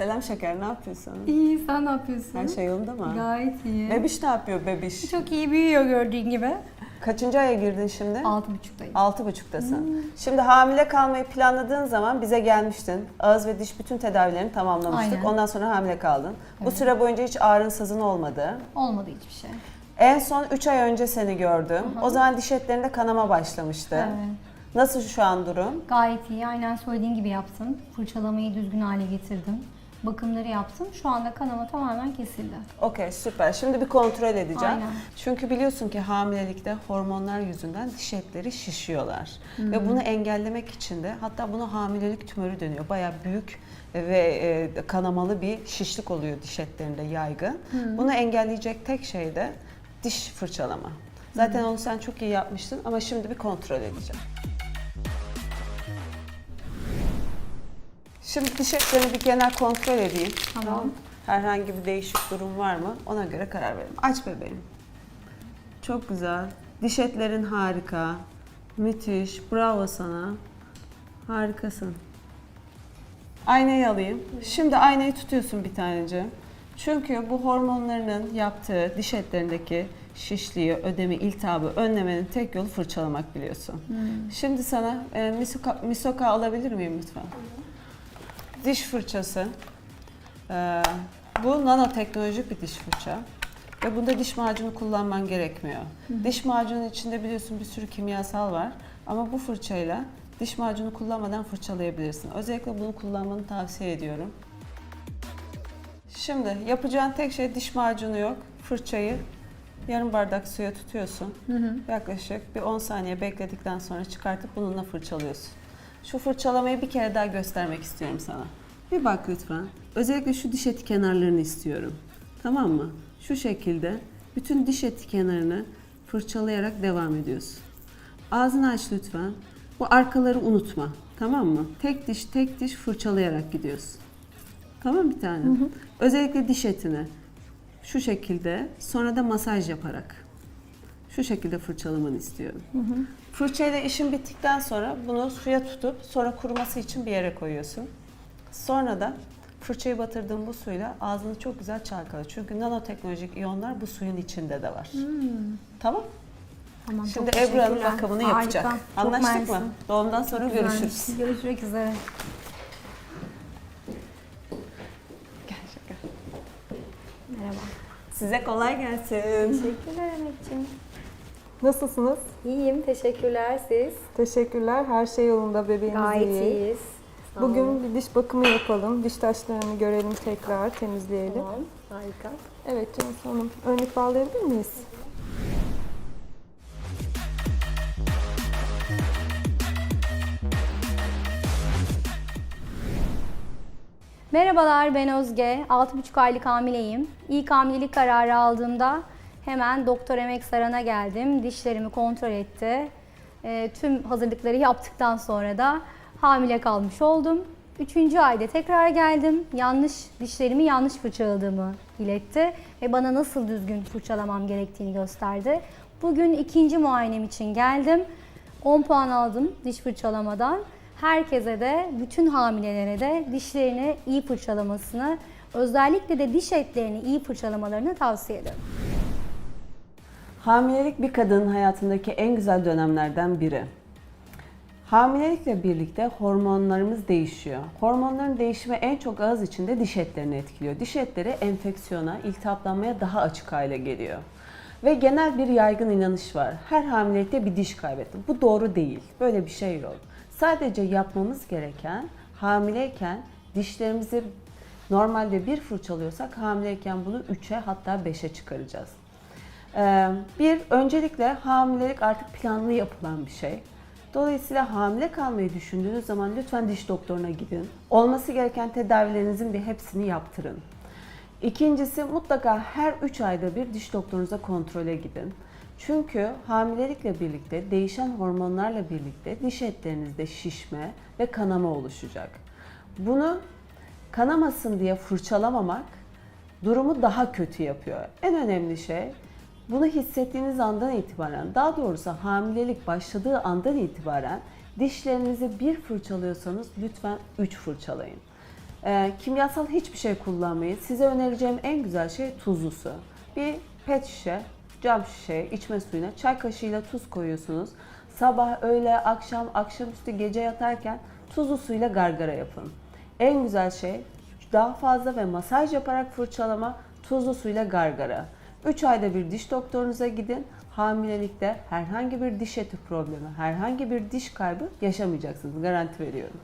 Selam şeker ne yapıyorsun? İyi, sen ne yapıyorsun? Her şey yolunda mı? Gayet iyi. Bebiş ne yapıyor bebiş? Çok iyi büyüyor gördüğün gibi. Kaçıncı aya girdin şimdi? Altı buçuktayım. Altı buçuktasın. Şimdi hamile kalmayı planladığın zaman bize gelmiştin. Ağız ve diş bütün tedavilerini tamamlamıştık. Aynen. Ondan sonra hamile kaldın. Bu Evet. süre boyunca hiç ağrın sızın olmadı. Olmadı hiçbir şey. En son 3 ay önce seni gördüm. O zaman diş etlerinde kanama başlamıştı. Evet. Nasıl şu an durum? Gayet iyi. Aynen söylediğin gibi yaptım. Fırçalamayı düzgün hale getirdim. Bakımları yaptım. Şu anda kanama tamamen kesildi. Okey süper. Şimdi bir kontrol edeceğim. Aynen. Çünkü biliyorsun ki hamilelikte hormonlar yüzünden diş etleri şişiyorlar. Ve bunu engellemek için de hatta buna hamilelik tümörü deniyor. Bayağı büyük ve e, kanamalı bir şişlik oluyor diş etlerinde yaygın. Bunu engelleyecek tek şey de diş fırçalama. Zaten onu sen çok iyi yapmıştın ama şimdi bir kontrol edeceğim. Şimdi diş etlerini bir genel kontrol edeyim. Tamam. Herhangi bir değişik durum var mı? Ona göre karar verelim. Aç bebeğim. Çok güzel. Diş etlerin harika. Müthiş. Bravo sana. Harikasın. Aynayı alayım. Şimdi aynayı tutuyorsun bir tanece. Çünkü bu hormonlarının yaptığı diş etlerindeki şişliği, ödemi, iltihabı önlemenin tek yolu fırçalamak biliyorsun. Şimdi sana e, misoka, misoka alabilir miyim lütfen? Diş fırçası. Ee, bu nanoteknolojik bir diş fırça. Ve bunda diş macunu kullanman gerekmiyor. Diş macunun içinde biliyorsun bir sürü kimyasal var. Ama bu fırçayla diş macunu kullanmadan fırçalayabilirsin. Özellikle bunu kullanmanı tavsiye ediyorum. Şimdi yapacağın tek şey diş macunu yok. Fırçayı yarım bardak suya tutuyorsun. Yaklaşık bir 10 saniye bekledikten sonra çıkartıp bununla fırçalıyorsun. Şu fırçalamayı bir kere daha göstermek istiyorum sana. Bir bak lütfen. Özellikle şu diş eti kenarlarını istiyorum. Tamam mı? Şu şekilde bütün diş eti kenarını fırçalayarak devam ediyorsun. Ağzını aç lütfen. Bu arkaları unutma. Tamam mı? Tek diş tek diş fırçalayarak gidiyorsun. Tamam bir tane. Özellikle diş etini şu şekilde sonra da masaj yaparak şu şekilde fırçalamanı istiyorum. Fırçayla işin bittikten sonra bunu suya tutup sonra kuruması için bir yere koyuyorsun. Sonra da fırçayı batırdığın bu suyla ağzını çok güzel çalkala. Çünkü nanoteknolojik iyonlar bu suyun içinde de var. Tamam. Tamam, Şimdi çok Ebru Hanım teşekkürler. bakımını Harika. yapacak. Çok Anlaştık mı? Doğumdan sonra Çok görüşürüz. güzelmiş. Görüşmek üzere. Gel şaka. Merhaba. Size kolay gelsin. Teşekkürler Emekciğim. Nasılsınız? İyiyim, teşekkürler siz. Teşekkürler. Her şey yolunda bebeğimiz Gayet iyi. iyiyiz. Sağ olun. Bugün bir diş bakımı yapalım. Diş taşlarını görelim tekrar, temizleyelim. Tamam, harika. Evet Cansu Hanım. Önlük bağlayabilir miyiz? Merhabalar ben Özge. 6,5 aylık hamileyim. İlk hamilelik kararı aldığımda hemen Doktor Emek Saran'a geldim. Dişlerimi kontrol etti. Ee, tüm hazırlıkları yaptıktan sonra da hamile kalmış oldum. Üçüncü ayda tekrar geldim. Yanlış dişlerimi yanlış fırçaladığımı iletti ve bana nasıl düzgün fırçalamam gerektiğini gösterdi. Bugün ikinci muayenem için geldim. 10 puan aldım diş fırçalamadan. Herkese de, bütün hamilelere de dişlerini iyi fırçalamasını, özellikle de diş etlerini iyi fırçalamalarını tavsiye ederim. Hamilelik bir kadının hayatındaki en güzel dönemlerden biri. Hamilelikle birlikte hormonlarımız değişiyor. Hormonların değişimi en çok ağız içinde diş etlerini etkiliyor. Diş etleri enfeksiyona, iltihaplanmaya daha açık hale geliyor. Ve genel bir yaygın inanış var. Her hamilelikte bir diş kaybettim. Bu doğru değil. Böyle bir şey yok. Sadece yapmamız gereken hamileyken dişlerimizi normalde bir fırçalıyorsak hamileyken bunu 3'e hatta 5'e çıkaracağız. Ee, Bir, öncelikle hamilelik artık planlı yapılan bir şey. Dolayısıyla hamile kalmayı düşündüğünüz zaman lütfen diş doktoruna gidin. Olması gereken tedavilerinizin bir hepsini yaptırın. İkincisi mutlaka her 3 ayda bir diş doktorunuza kontrole gidin. Çünkü hamilelikle birlikte değişen hormonlarla birlikte diş etlerinizde şişme ve kanama oluşacak. Bunu kanamasın diye fırçalamamak durumu daha kötü yapıyor. En önemli şey bunu hissettiğiniz andan itibaren, daha doğrusu hamilelik başladığı andan itibaren dişlerinizi bir fırçalıyorsanız lütfen 3 fırçalayın. Ee, kimyasal hiçbir şey kullanmayın. Size önereceğim en güzel şey tuzlu su. Bir pet şişe, cam şişe, içme suyuna çay kaşığıyla tuz koyuyorsunuz. Sabah, öğle, akşam, akşamüstü, gece yatarken tuzlu suyla gargara yapın. En güzel şey daha fazla ve masaj yaparak fırçalama, tuzlu suyla gargara. 3 ayda bir diş doktorunuza gidin. Hamilelikte herhangi bir diş eti problemi, herhangi bir diş kaybı yaşamayacaksınız. Garanti veriyorum.